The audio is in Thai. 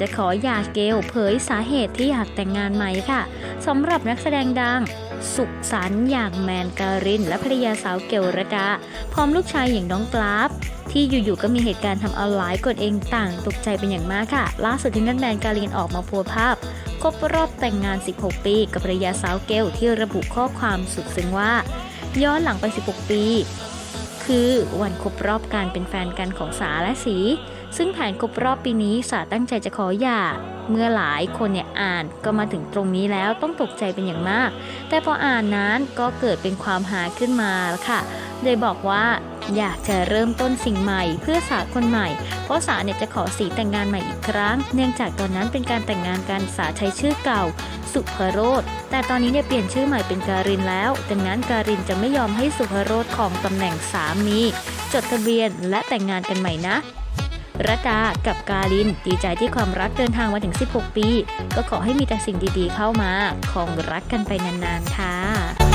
จะขอหย่าเกลเผยสาเหตุที่อยากแต่งงานไหม่ค่ะสำหรับนักแสดงดัง สุขสันต์อย่างแมนการิน และภรรยาสาวเกลรดา พร้อมลูกชายอย่างน้องกราฟที่อยู่ๆก็มีเหตุการณ์ทำเอาหลายคนเองต่างตกใจเป็นอย่างมากค่ะ ล่าสุดที่นัทแมนการินออกมาโพสภาพครบรอบแต่งงาน 16 ปี กับภรรยาสาวเกลที่ระบุข้อความสุดซึ้งว่า ย้อนหลังไป 16 ปี คือวันครบรอบการเป็นแฟนกันของสาและสี ซึ่งแผนครบรอบปีนี้สาตั้งใจจะขอหย่า เมื่อหลายคนเนี่ยอ่านก็มาถึงตรงนี้แล้วต้องตกใจเป็นอย่างมาก แต่พออ่านนั้นก็เกิดเป็นความหาขึ้นมาค่ะ โดยบอกว่าอยากจะเริ่มต้นสิ่งใหม่เพื่อสาคนใหม่ เพราะสาเนี่ยจะขอสีแต่งงานใหม่อีกครั้ง เนื่องจากตอนนั้นเป็นการแต่งงานกันสาใช้ชื่อเก่า สุภโรธแต่ตอนนี้เนี่ยเปลี่ยนชื่อใหม่เป็นการินแล้ว ดังนั้นการินจะไม่ยอมให้สุภโรธของตำแหน่งสามี จดทะเบียนและแต่งงานกันใหม่นะ รัตดากับกาลิน ดีใจที่ความรักเดินทางมาถึง 16 ปี ก็ขอให้มีแต่สิ่งดีๆเข้ามา ของรักกันไปนานๆค่ะ